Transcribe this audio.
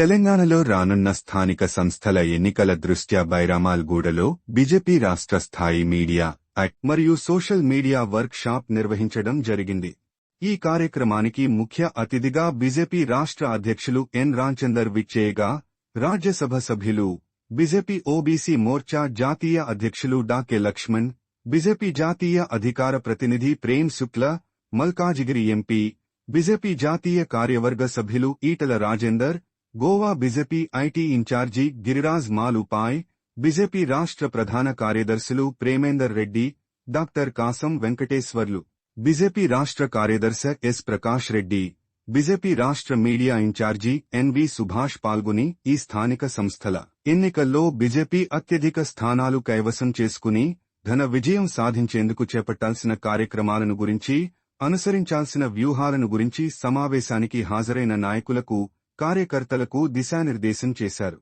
తెలంగాణలో రానున్న స్థానిక సంస్థల ఎన్నికల దృష్ట్యా బైరామాల్గూడలో బీజేపీ రాష్ట్ర స్థాయి మీడియా అట్ మరియు సోషల్ మీడియా వర్క్ షాప్ నిర్వహించడం జరిగింది. ఈ కార్యక్రమానికి ముఖ్య అతిథిగా బీజేపీ రాష్ట్ర అధ్యక్షులు ఎన్ రాంచందర్ విచ్చేయగా రాజ్యసభ సభ్యులు బీజేపీ ఓబీసీ మోర్చా జాతీయ అధ్యక్షులు డాకే లక్ష్మణ్ బీజేపీ జాతీయ అధికార ప్రతినిధి ప్రేమ్ శుక్ల మల్కాజిగిరి ఎంపీ బీజేపీ జాతీయ కార్యవర్గ సభ్యులు Etela Rajender Goa BJP IT in charge Giriraj Malupai BJP రాష్ట్ర ప్రధాన కార్యదర్శులు ప్రేమేందర్ రెడ్డి డాక్టర్ కాసం వెంకటేశ్వర్లు బీజేపీ రాష్ట్ర కార్యదర్శి ఎస్ ప్రకాష్ రెడ్డి బీజేపీ రాష్ట్ర media incharge N V Subhash పాల్గొని ఈ స్థానిక సంస్థల ఎన్నికల్లో బీజేపీ అత్యధిక స్థానాలు కైవసం చేసుకుని ఘన విజయం సాధించేందుకు చేపట్టాల్సిన కార్యక్రమాలను గురించి అనుసరించాల్సిన వ్యూహాలను గురించి సమావేశానికి హాజరైన నాయకులకు కార్యకర్తలకు దిశానిర్దేశం చేశారు.